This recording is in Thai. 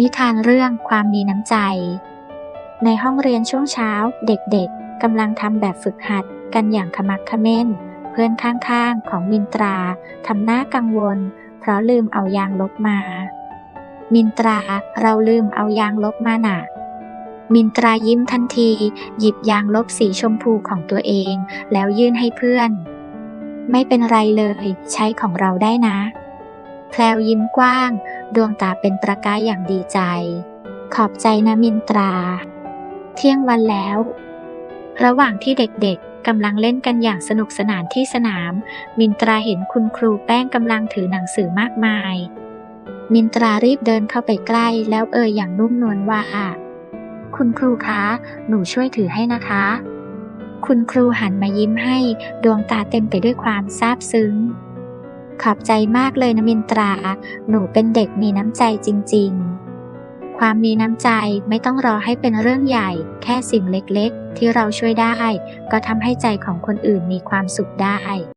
นิทานเรื่องความมีน้ำใจ ในห้องเรียนช่วงเช้า เด็กๆกำลังทำแบบฝึกหัดกันอย่างขมักเขม้น เพื่อนข้างๆของมินตราทำหน้ากังวล เพราะลืมเอายางลบมา มินตราเราลืมเอายางลบมาหนะมินตรายิ้มทันที หยิบยางลบสีชมพูของตัวเอง แล้วยื่นให้เพื่อน ไม่เป็นไรเลย ใช้ของเราได้นะ แพลวยิ้มกว้าง ดวงตาเป็นประกายอย่างดีใจ ขอบใจนะมินตรา เที่ยงวันแล้ว ระหว่างที่เด็กๆกำลังเล่นกันอย่างสนุกสนานที่สนาม มินตราเห็นคุณครูแป้งกำลังถือหนังสือมากมาย มินตรารีบเดินเข้าไปใกล้แล้วเอ่ยอย่างนุ่มนวลว่าคุณครูคะ หนูช่วยถือให้นะคะ คุณครูหันมายิ้มให้ ดวงตาเต็มไปด้วยความซาบซึ้ง ขอบใจมากเลยนะมินตรา หนูเป็นเด็กมีน้ำใจจริง ๆ ความมีน้ำใจไม่ต้องรอให้เป็นเรื่องใหญ่ แค่สิ่งเล็กๆ ที่เราช่วยได้ ก็ทำให้ใจของคนอื่นมีความสุขได้